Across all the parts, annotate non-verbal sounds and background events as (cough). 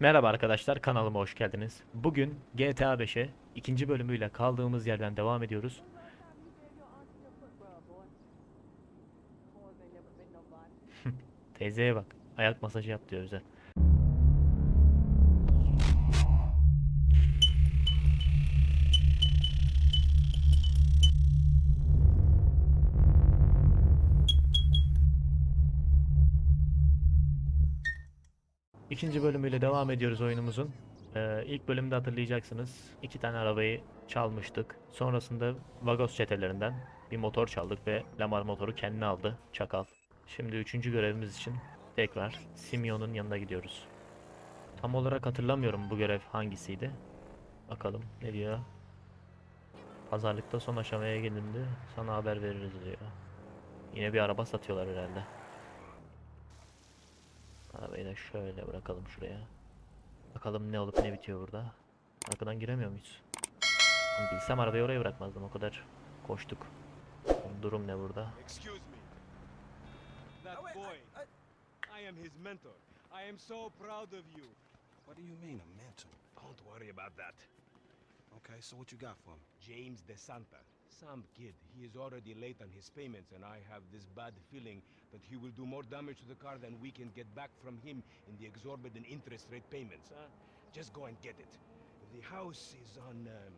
Merhaba arkadaşlar kanalıma hoş geldiniz. Bugün GTA 5'e ikinci bölümüyle kaldığımız yerden devam ediyoruz. (laughs) Teyzeye bak. Ayak masajı yap diyor bize. İkinci bölümüyle devam ediyoruz oyunumuzun. Ee, ilk bölümde hatırlayacaksınız. iki tane arabayı çalmıştık. Sonrasında Vagos çetelerinden bir motor çaldık ve Lamar motoru kendine aldı. Çakal. Şimdi üçüncü görevimiz için tekrar Simeon'un yanına gidiyoruz. Tam olarak hatırlamıyorum bu görev hangisiydi. Bakalım ne diyor. Pazarlıkta son aşamaya gelindi. Sana haber veririz diyor. Yine bir araba satıyorlar herhalde. Arabayı da şöyle bırakalım şuraya. Bakalım ne olup ne bitiyor burada. Arkadan giremiyor muyuz? Bilsem arabayı oraya bırakmazdım o kadar koştuk. Durum ne burada? Excuse me. That boy. I am his mentor. I am so proud of you. What do you mean, a mentor? Don't worry about that. Okay, so what you got for me? James DeSanta. Some kid. He is already late on his payments, and I have this bad feeling that he will do more damage to the car than we can get back from him in the exorbitant interest rate payments. Huh? Just go and get it. The house is on um,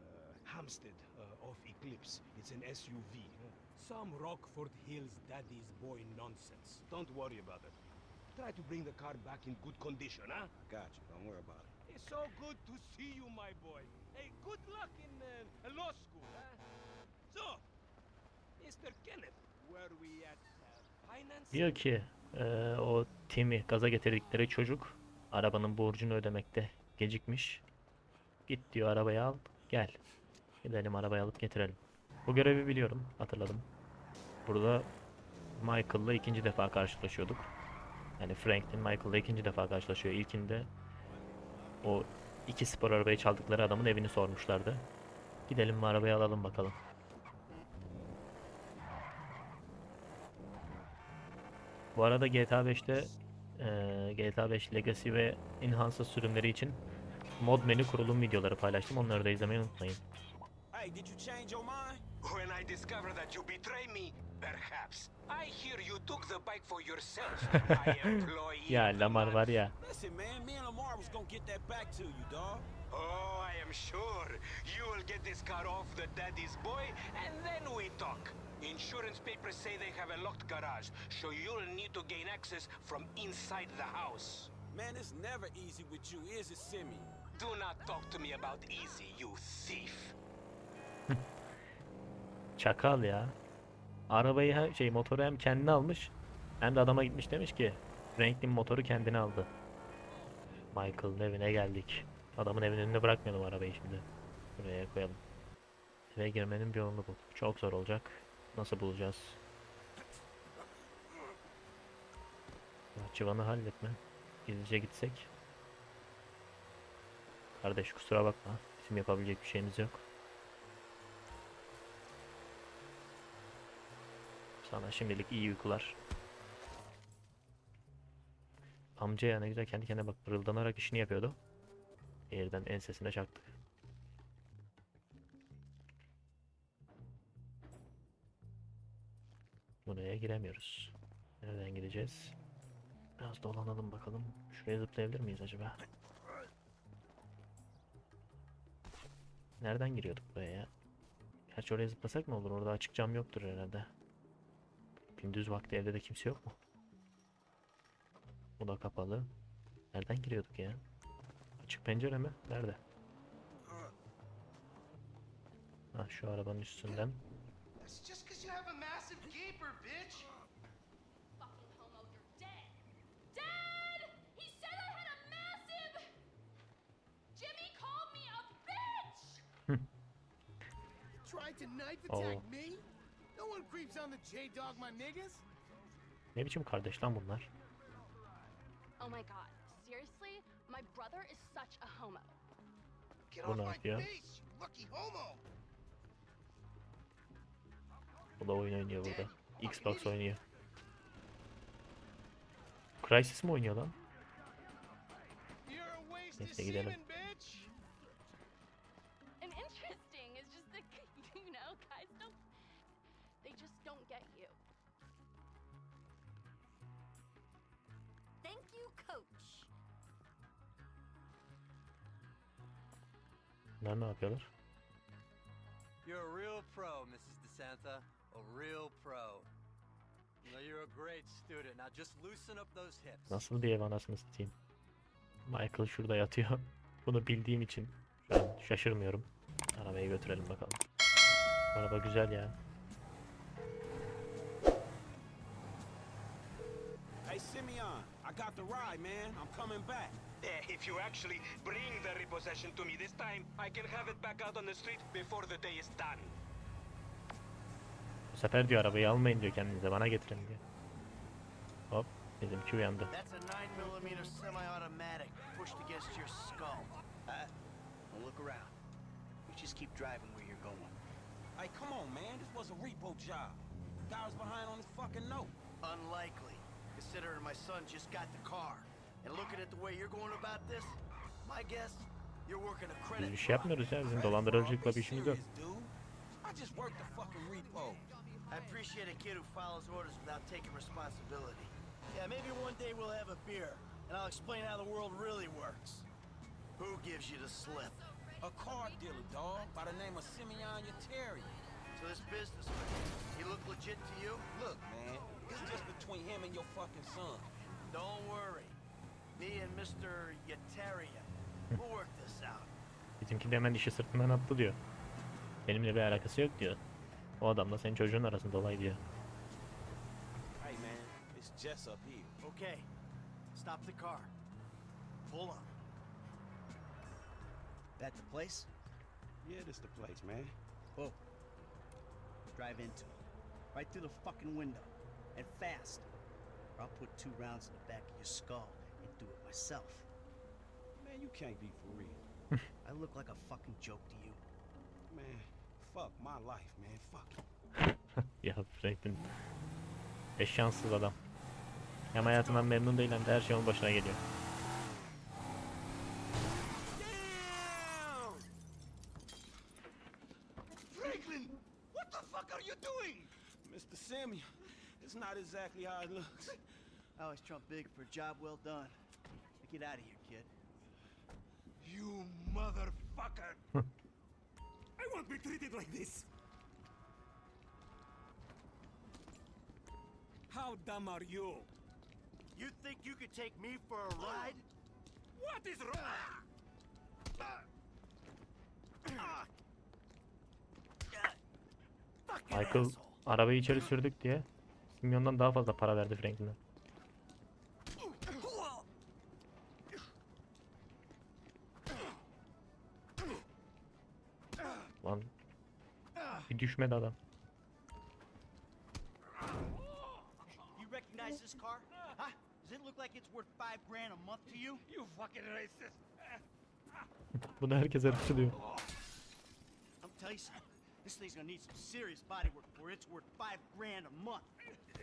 uh, Hampstead uh, off Eclipse. It's an SUV. Some Rockford Hills daddy's boy nonsense. Don't worry about it. Try to bring the car back in good condition, huh? Got you. Don't worry about it. It's so good to see you, my boy. Hey, good luck in uh, law school, huh? So, Mr. Kenneth, where we at uh, finance? Diyor ki eee, o Tim'i gaza getirdikleri çocuk arabanın borcunu ödemekte gecikmiş. Git diyor arabayı al gel. Gidelim arabayı alıp getirelim. Bu görevi biliyorum hatırladım. Burada Michael'la ikinci defa karşılaşıyorduk. Yani Franklin Michael'la ikinci defa karşılaşıyor. İlkinde o iki spor arabayı çaldıkları adamın evini sormuşlardı. Gidelim mi arabayı alalım bakalım. Bu arada GTA 5'te eee, GTA 5 Legacy ve Enhanced sürümleri için mod menü kurulum videoları paylaştım. Onları da izlemeyi unutmayın. Hey, did you change your mind? When I discover that you betray me, perhaps. I hear you took the bike for yourself, my (laughs) employee. Ya Lamar var ya. Listen, man, me and Lamar was gonna get that back to you, dog. Oh, I am sure you will get this car off the daddy's boy, and then we talk. Insurance papers say they have a locked garage, so you'll need to gain access from inside the house. Man, it's never easy with you, is it, Simi? Do not talk to me about easy, you thief. (laughs) Çakal ya. Arabayı hem şey motoru hem kendine almış hem de adama gitmiş demiş ki Franklin motoru kendine aldı. Michael'ın evine geldik. Adamın evinin önünde bırakmayalım arabayı şimdi. Buraya koyalım. Eve girmenin bir yolunu bul. Çok zor olacak. Nasıl bulacağız? Bahçıvanı halletme. Gizlice gitsek. Kardeş kusura bakma. Bizim yapabilecek bir şeyimiz yok. Sana şimdilik iyi uykular. Amca ya ne güzel kendi kendine bak pırıldanarak işini yapıyordu. Yerden ensesine çaktı. Buraya giremiyoruz. Nereden gideceğiz? Biraz dolanalım bakalım. Şuraya zıplayabilir miyiz acaba? Nereden giriyorduk buraya ya? Gerçi oraya zıplasak mı olur? Orada açık cam yoktur herhalde. Gündüz vakti evde de kimse yok mu? Bu da kapalı. Nereden giriyorduk ya? Açık pencere mi? Nerede? Ha şu arabanın üstünden. Knife Oh. Ne biçim kardeş lan bunlar? Oh my god, seriously? My brother is such a homo. Get Bu off ne my yapıyor? face, you lucky homo. Bu da oyun oynuyor burada. Xbox oynuyor. Crysis mi oynuyor lan? Neyse gidelim. Just don't get you. Thank you, coach. Bunlar ne yapıyorlar? You're a real pro, Mrs. DeSanta. A real pro. You know, you're a great student. Now just loosen up those hips. Nasıl bir ev anasını satayım. Michael şurada yatıyor. (laughs) Bunu bildiğim için şu an şaşırmıyorum. Arabayı götürelim bakalım. Araba güzel ya. Hey, Simeon, I got the ride, man. I'm coming back. Eh, if you actually bring the repossession to me this time, I can have it back out on the street before the day is done. Bu sefer diyor arabayı almayın diyor kendinize bana getirin diyor. Hop bizimki uyandı. That's a 9 millimeter semi-automatic pushed against your skull. Uh, now look around. You just keep driving where you're going. Hey, come on, man. This was a repo job. Guy was behind on his fucking note. Unlikely, considering my son just got the car. And looking at the way you're going about this, my guess, you're working a credit Biz bir şey fraud. yapmıyoruz ya bizim Credit fraud? dolandırıcılıkla Be bir işimiz yok. dude. I just worked the fucking repo. I appreciate a kid who follows orders without taking responsibility. Yeah, maybe one day we'll have a beer, and I'll explain how the world really works. Who gives you the slip? A car dealer, dog, by the name of Simeon Yetarian. So this businessman, he look legit to you? Look, man, it's just between him and your fucking son. Don't worry. Me and Mr. Yetarian, we'll work this out. Bizimki de hemen işi sırtından attı diyor. Benimle bir alakası yok diyor. O adamla senin çocuğun arasında olay diyor. Hey, man, it's Jess up here. Okay, stop the car. Pull up. That the place? Yeah, this the place, man. Oh. Drive into it. Right through the fucking window. And fast. Or I'll put two rounds in the back of your skull and do it myself. Man, you can't be for real. (laughs) I look like a fucking joke to you. Man, fuck my life, man. Fuck (laughs) ya Franklin. E şanssız adam. Hem hayatından memnun değil hem de her şey onun başına geliyor. Franklin, what the fuck are you doing? Mr. Simeon, it's not exactly how it looks. I always trump big for a job well done. Now get out of here, kid. You motherfucker! (laughs) I won't be treated like this! How dumb are you? You think you could take me for a ride? What is wrong? Michael arabayı içeri sürdük diye Simeon'dan daha fazla para verdi Franklin'e. Lan bir düşmedi adam. Recognize this car? Huh? Does it look like it's worth five grand a month to you? You fucking racist! Bunu herkes. I'm you something. This thing's gonna need some serious body work before it's worth five grand a month. (laughs)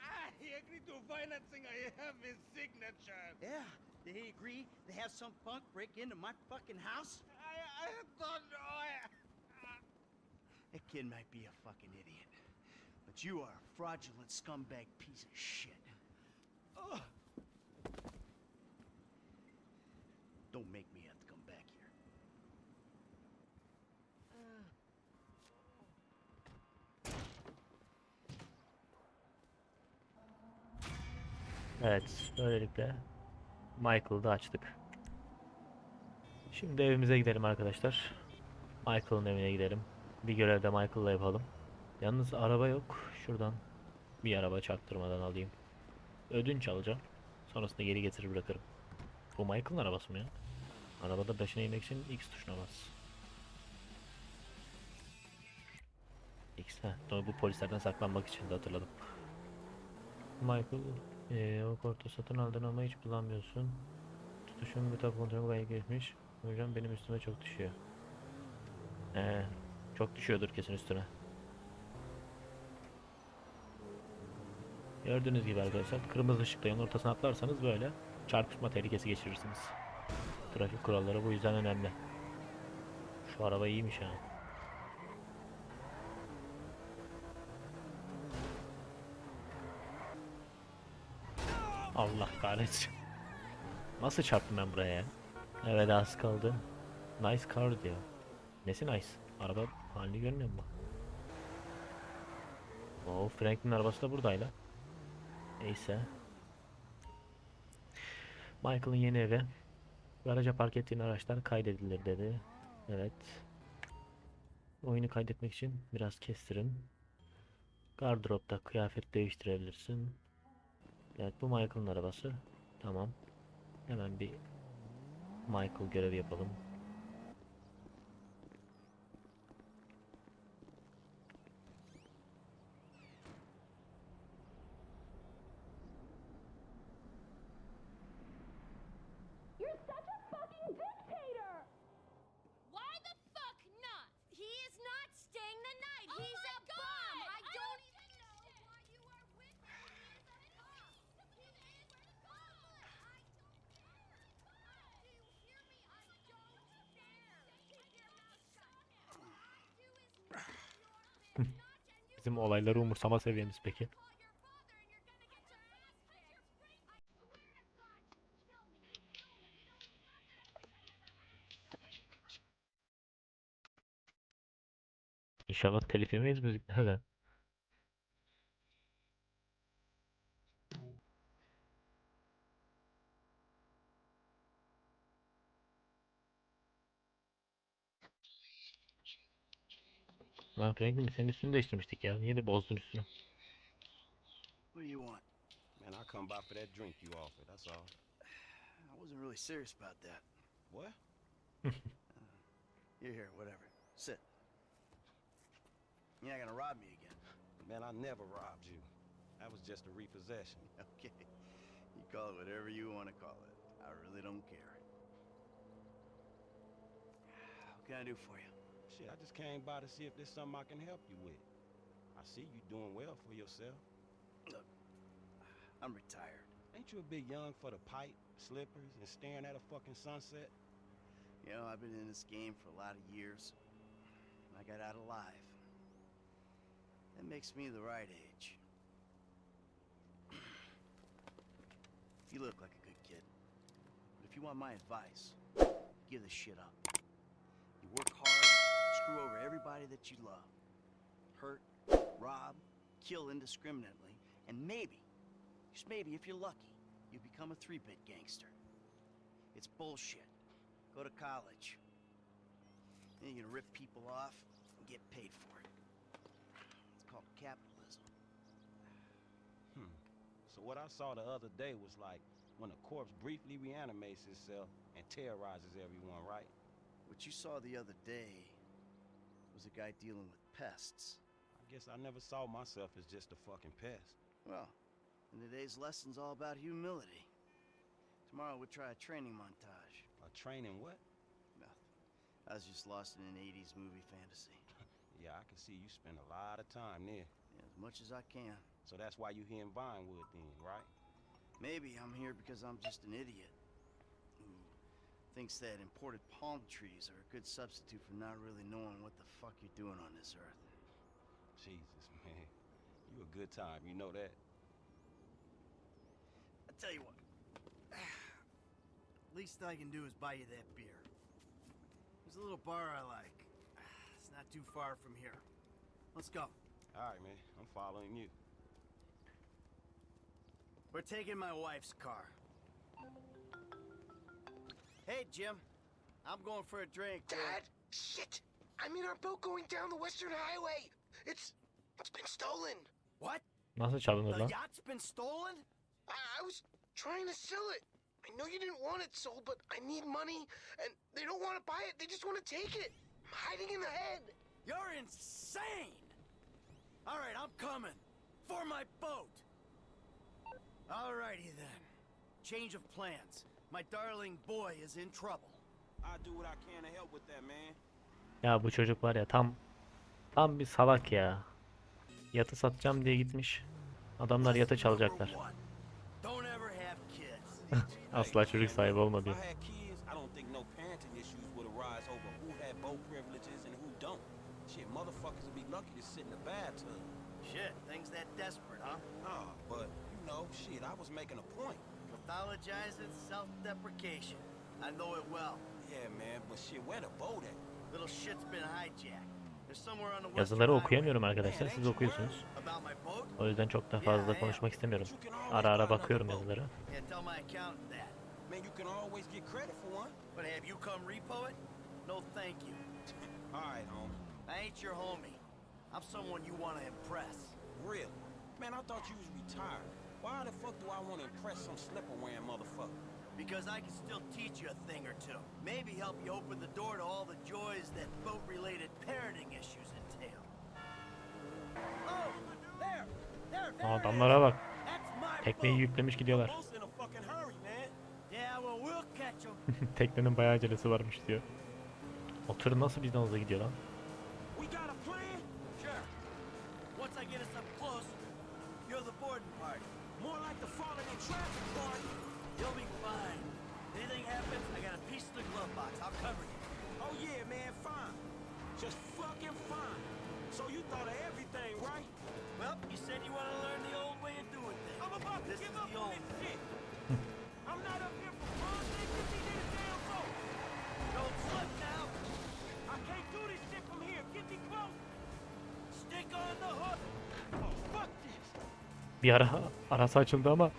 Ah, I agree to financing. I have his signature. Yeah, did he agree to have some punk break into my fucking house? I, I don't know. I, That kid might be a fucking idiot, but you are a fraudulent scumbag piece of shit. Ugh. Don't make me Evet, böylelikle Michael'ı da açtık. Şimdi evimize gidelim arkadaşlar. Michael'ın evine gidelim. Bir görev de Michael'la yapalım. Yalnız araba yok. Şuradan bir araba çaktırmadan alayım. Ödünç alacağım. Sonrasında geri getirir bırakırım. Bu Michael'ın arabası mı ya? Arabada başına inmek için X tuşuna bas. X ha. Doğru bu polislerden saklanmak için de hatırladım. Michael eee o kortu satın aldın ama hiç kullanmıyorsun. Tutuşun bir tabi kontrolü bayağı geçmiş. Hocam benim üstüme çok düşüyor. Ee, çok düşüyordur kesin üstüne. Gördüğünüz gibi arkadaşlar kırmızı ışıkta yolun ortasına atlarsanız böyle çarpışma tehlikesi geçirirsiniz. Trafik kuralları bu yüzden önemli. Şu araba iyiymiş ha. Allah kahretsin. Nasıl çarptım ben buraya ya? Evet az kaldı. Nice car diyor. Nesi nice? Araba halini görmüyor musun? Oo Frank'in arabası da buradayla. Neyse. Michael'ın yeni evi. Garaja park ettiğin araçlar kaydedilir dedi. Evet. Oyunu kaydetmek için biraz kestirin. Gardıropta kıyafet değiştirebilirsin. Evet bu Michael'ın arabası. Tamam. Hemen bir Michael görevi yapalım. You're such a fucking dictator! Why the fuck not? He is not staying the night. He's a bum. I don't even know why you are with him. He is a bum. He is a bum. I don't care. Do you hear me? I don't care. Keep your mouth shut. All I do is nut your big nut and you Bizim olayları umursama seviyemiz peki. İnşallah telif yemeyiz müziklerden. Lan Franklin senin üstünü değiştirmiştik ya. Niye de bozdun üstünü? What do you want? Man, I come by for that drink you offered, that's all. I wasn't really serious about that. What? (laughs) Uh, you're here, whatever. Sit. You're not gonna rob me again. Man, I never robbed you. That was just a repossession. (laughs) Okay. You call it whatever you want to call it. I really don't care. (sighs) What can I do for you? Shit, I just came by to see if there's something I can help you with. I see you doing well for yourself. Look, I'm retired. Ain't you a bit young for the pipe, slippers, and staring at a fucking sunset? You know, I've been in this game for a lot of years. and I got out alive. That makes me the right age. you look like a good kid. But if you want my advice, give this shit up. You work hard, screw over everybody that you love. Hurt, rob, kill indiscriminately, and maybe, just maybe if you're lucky, you become a three-bit gangster. It's bullshit. Go to college. Then you're gonna rip people off and get paid for it. It's called capitalism. Hmm. So what I saw the other day was like when a corpse briefly reanimates itself and terrorizes everyone, right? What you saw the other day was a guy dealing with pests. I guess I never saw myself as just a fucking pest. Well, and today's lesson's all about humility. Tomorrow we'll try a training montage. A training what? Nothing. I was just lost in an 80s movie fantasy. (laughs) Yeah, I can see you spend a lot of time there. Yeah, as much as I can. So that's why you're here in Vinewood then, right? Maybe I'm here because I'm just an idiot thinks that imported palm trees are a good substitute for not really knowing what the fuck you're doing on this earth. Jesus, man. You a good time, you know that? I tell you what. (sighs) Least I can do is buy you that beer. There's a little bar I like. (sighs) It's not too far from here. Let's go. All right, man. I'm following you. We're taking my wife's car. Hey, Jim. I'm going for a drink. uh, Dad, shit! I'm in our boat going down the Western Highway. It's it's been stolen. What? Nasıl çalınır The lan? yacht's been stolen? I, I was trying to sell it. I know you didn't want it sold, but I need money, and they don't want to buy it. They just want to take it. I'm hiding in the head. You're insane! All right, I'm coming. For my boat. Alrighty then. Change of plans. My darling boy is in trouble. I do what I can to help with that, man. Ya bu çocuk var ya tam tam bir salak ya. Yatı satacağım diye gitmiş. Adamlar yatı çalacaklar. (laughs) Asla çocuk sahibi olma motherfuckers would be lucky to sit in bathtub. Shit, things that desperate, huh? Nah, but you know, shit, I was making a point. Pathologizing self-deprecation. I know it well. Yeah, man, but shit, where the boat at? Little shit's been hijacked. They're somewhere on the western Yazıları okuyamıyorum arkadaşlar. Siz okuyorsunuz. O yüzden çok da fazla konuşmak istemiyorum. Ara ara bakıyorum yazıları. Yeah, tell my accountant that. Man, you can always get credit for one. But have you come repo it? No, thank you. (laughs) All right, homie. I ain't your homie. I'm someone you want to impress. Really? Man, I thought you was retired. Why the fuck do I want to impress some slipper-wearing motherfucker? Because I can still teach you a thing or two. Maybe help you open the door to all the joys that boat-related parenting issues entail. Oh, there! There, there Adamlara bak. Tekneyi yüklemiş gidiyorlar. Boat's in a fucking hurry, man. Yeah, well, we'll catch 'em. (laughs) Teknenin bayağı acelesi varmış diyor. O tır nasıl bizden hızlı gidiyor lan? Bir ara arası açıldı ama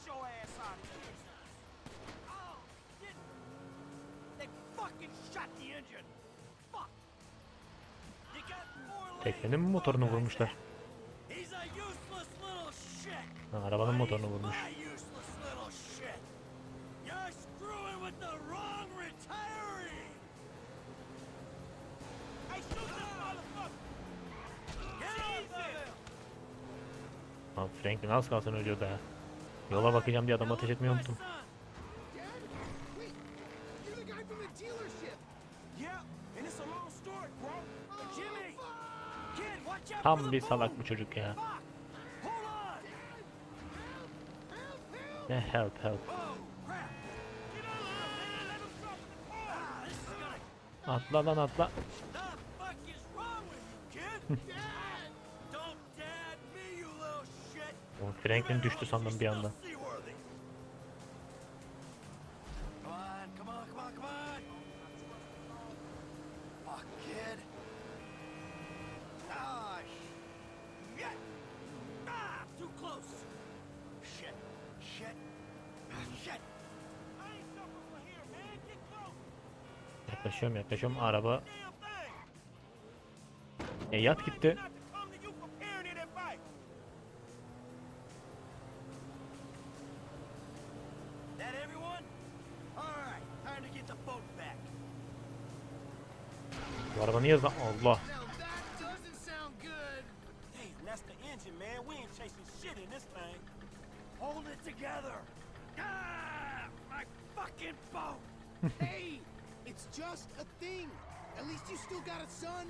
Get your ass out of here. Oh, shit! They fucking shot the engine. Fuck! You got four teknenin mi motorunu vurmuşlar? He's a useless little shit. Ha, arabanın motorunu vurmuş. You're screwing with the wrong retiree. Hey, shoot this motherfucker. Get off of him! Lan Franklin az kalsın ölüyordu ha. Yola bakacağım diye adam ateş out for Tam bir salak bu çocuk ya. Ne help help. Oh, crap! Get shit! O Franklin düştü sandım bir anda. Seaworthy. Come on, come on, come (laughs) got a son.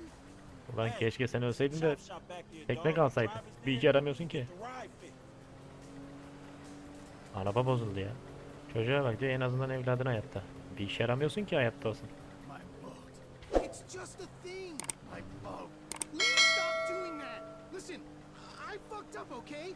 Ulan keşke sen ölseydin de tekne dog. kalsaydı. Driver's Bir işe license, yaramıyorsun ki. Araba bozuldu ya. Çocuğa bak diyor en azından evladın hayatta. Bir işe yaramıyorsun ki hayatta olsun. It's just a thing. My boat! Lee, stop doing that. Listen, I fucked up, okay?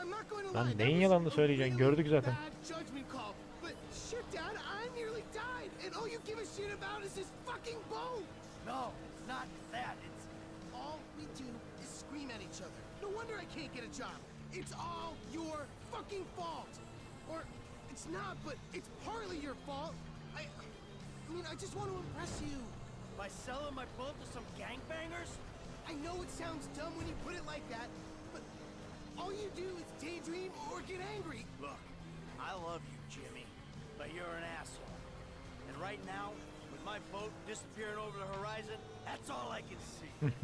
I'm not going to Lan lie. that neyin yalanını söyleyeceksin? Gördük zaten. Bad judgment call. But shit, Dad, I nearly died, and all you give a shit about is this fucking boat. No, it's not that. It's All we do is scream at each other. No wonder I can't get a job. It's all your fucking fault. Or it's not, but it's partly your fault. I, I mean, I just want to impress you. By selling my boat to some gangbangers? I know it sounds dumb when you put it like that, but all you do is daydream or get angry. Look, I love you, Jimmy, but you're an asshole. And right now, with my boat disappearing over the horizon, that's all I can see. (laughs)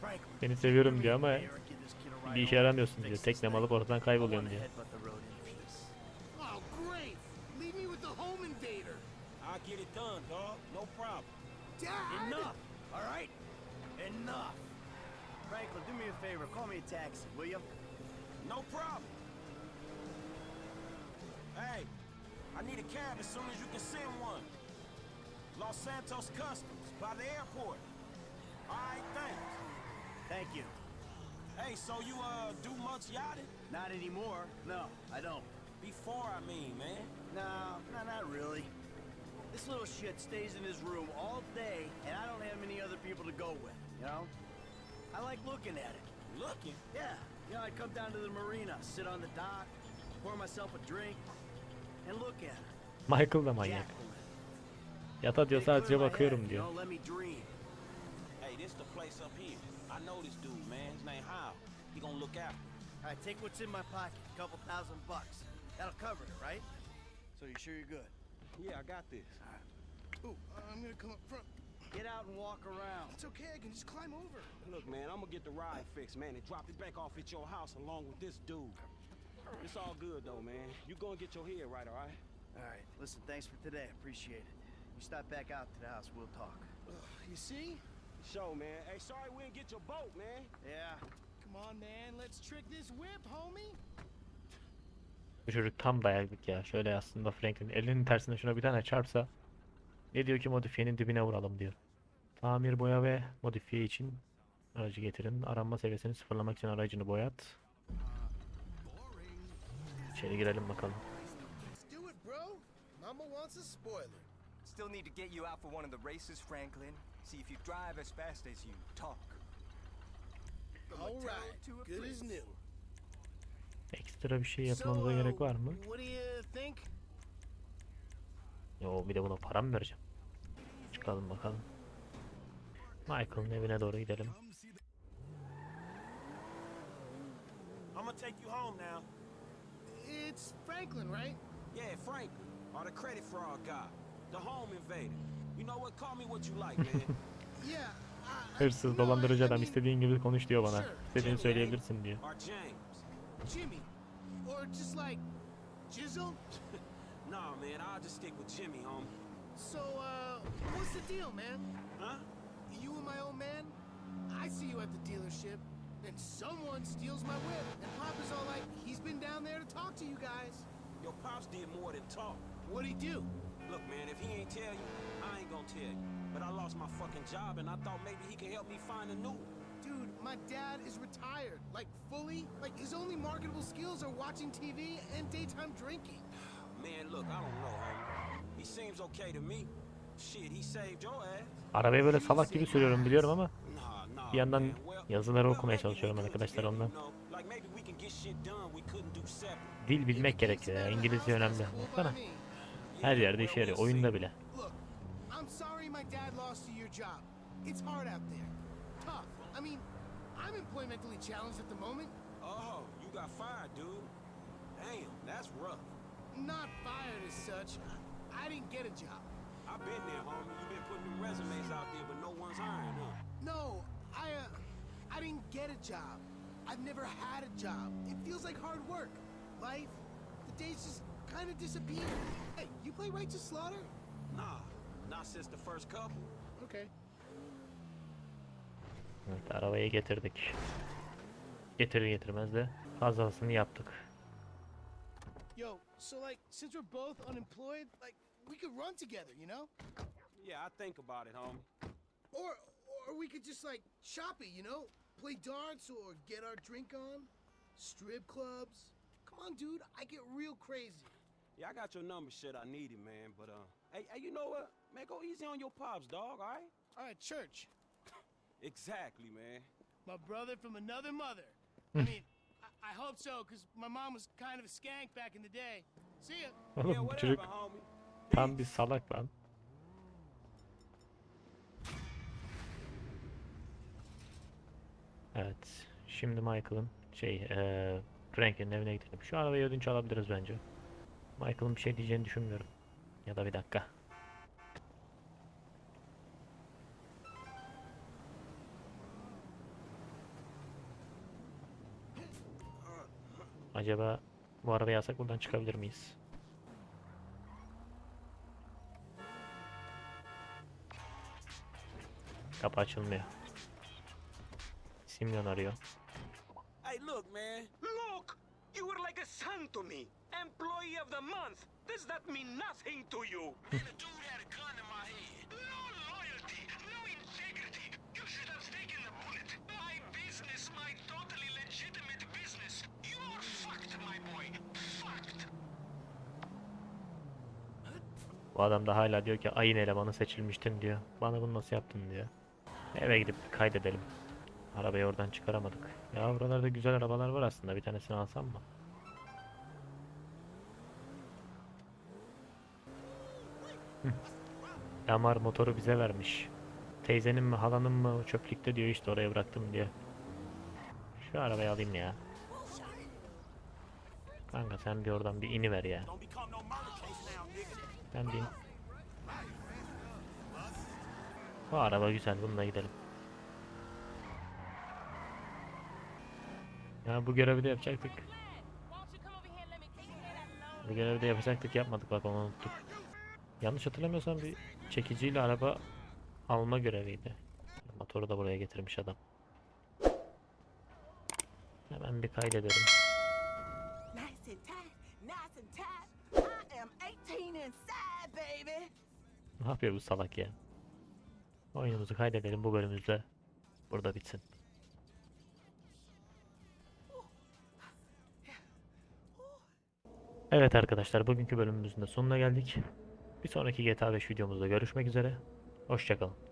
Franklin, Seni seviyorum diyor ama hey, Eric, give this kid a ride bir işe yaramıyorsun diyor. Teknem alıp ortadan I kayboluyorsun wanna diyor. headbutt the road. Oh, great. Leave me with the home invader. I'll get it done, dog. No problem. Dad! Enough! All right? Enough! Franklin, do me a favor. Call me a taxi, will you? No problem. Hey, I need a cab as soon as you can send one. Los Santos Customs, by the airport. All right, thanks. Thank you. Hey, so you, uh, do much yachting? Not anymore. No, I don't. Before, I mean, man. No, no, not really. This little shit stays in his room all day, and I don't have many other people to go with, you know? I like looking at it. Looking. Yeah, you know, I'd come down to the marina, sit on the dock, pour myself a drink, and look at her. Michael da manyak. Jacqueline. Yata diyor Get it clear sadece in my head, bakıyorum you diyor. know, let me dream. Hey, this the place up here. I know this dude, man. His name Hal. He gonna look after. me. All right, take what's in my pocket, a couple thousand bucks. That'll cover it, right? So you sure you're good? Yeah, I got this. Ooh, uh, I'm gonna come up front. Get out and walk around. It's okay, I can just climb over. Look, man, I'm gonna get the ride fixed, man, and drop it back off at your house along with this dude. It's all good though, man. You go and get your head right, all right? All right, listen, thanks for today. Appreciate it. You stop back out to the house, we'll talk. Ugh, you see? Show, man. Hey, sorry we didn't get your boat, man. Yeah, Come on, man, let's trick this whip, homie. Bu çocuk tam dayaklık ya. Şöyle aslında Franklin elinin tersine şuna bir tane çarpsa ne diyor ki modifiyenin dibine vuralım diyor. Tamir boya ve modifiye için aracı getirin. Aranma seviyesini sıfırlamak için aracını boyat. İçeri girelim bakalım. Still need to get you out for one of the races, Franklin. See if you drive as fast as you talk. All right, good as new. Ekstra bir şey yapmamıza gerek var mı? Yo bir de buna para mı vereceğim? Çıkalım bakalım. Michael'ın evine doğru gidelim. I'm gonna take you home now. It's Franklin, right? Yeah, Franklin, or the credit fraud guy, the home invader. You know what? Call me what you like, man. (laughs) Yeah. I- I- Hırsız dolandırıcı adam istediğin gibi konuş diyor bana. İstediğini söyleyebilirsin diyor. Jimmy. Or just like Jizzle. (laughs) Nah, man, I'll just stick with Jimmy, homie. So, uh, what's the deal, man? Huh? You and my old man? I see you at the dealership, and someone steals my whip, and Papa's all like, he's been down there to talk to you guys. Your pops did more than talk. What'd he do? Look, man, if he ain't tell you, I ain't gonna tell you. But I lost my fucking job, and I thought maybe he could help me find a new one. My dad is retired. Like, fully. Like, his only marketable skills are watching TV and daytime drinking. Man, look, I don't know, homie. He seems okay to me. Shit, he saved your ass. Arabayı böyle salak gibi sürüyorum biliyorum ama bir yandan yazıları okumaya çalışıyorum arkadaşlar ondan. Dil bilmek gerekiyor ya. İngilizce önemli. Baksana. Her yerde işe yarıyor. Oyunda bile. Look, I'm sorry my dad lost you your job. It's hard out there. Tough. I mean, I'm employmentally challenged at the moment. Oh, you got fired, dude. Damn, that's rough. Not fired as such. I, didn't get a job. I've been there, homie. You've been putting them resumes out there, but no one's hiring, huh? No, I, uh, I didn't get a job. I've never had a job. It feels like hard work. Life, the days just kind of disappear. Hey, you play Righteous Slaughter? Nah, not since the first couple. Okay. Evet arabayı getirdik. Getirir getirmez de fazlasını yaptık. Yo, so like, since we're both unemployed, like, we could run together, you know? Yeah, I think about it, homie. Or, or we could just like shop it, you know? Play darts or get our drink on. Strip clubs. Come on, dude. I get real crazy. Yeah, I got your number, shit. I need it, man. But uh, hey, hey, you know what? Man, go easy on your pops, dog. All right? All right, church. Exactly, man. My brother from another mother. I mean, I, I hope so, because my mom was kind of a skank back in the day. See ya. Oğlum bu çocuk tam bir salak lan. Evet. Şimdi Michael'ın şey eee Frank'in evine gidelim. Şu arabayı ödünç alabiliriz bence. Michael'ın bir şey diyeceğini düşünmüyorum. Ya da bir dakika. Acaba bu arabayı alsak buradan çıkabilir miyiz? Kapı açılmıyor. Simyon arıyor. Hey, look, man. Look! You were like a son to me. Employee of the month. Does that mean nothing to you? (laughs) Bu adam da hala diyor ki ayın elemanı seçilmiştin diyor. Bana bunu nasıl yaptın diyor. Eve gidip kaydedelim. Arabayı oradan çıkaramadık. Ya buralarda güzel arabalar var aslında. Bir tanesini alsam mı? Hıh. Lamar motoru bize vermiş. Teyzenin mi halanın mı çöplükte diyor işte oraya bıraktım diyor. Şu arabayı alayım ya. Kanka sen bir oradan bir ini ver ya. Ben bin. Bu araba güzel bununla gidelim. Ya bu görevi de yapacaktık. Bu görevi de yapacaktık yapmadık bak onu unuttuk. Yanlış hatırlamıyorsam bir çekiciyle araba alma göreviydi. Motoru da buraya getirmiş adam. Hemen bir kaydedelim. Ne yapıyor bu salak ya? Oyunumuzu kaydedelim bu bölümümüzde. Burada bitsin. Evet arkadaşlar bugünkü bölümümüzün de sonuna geldik. Bir sonraki GTA 5 videomuzda görüşmek üzere. Hoşçakalın.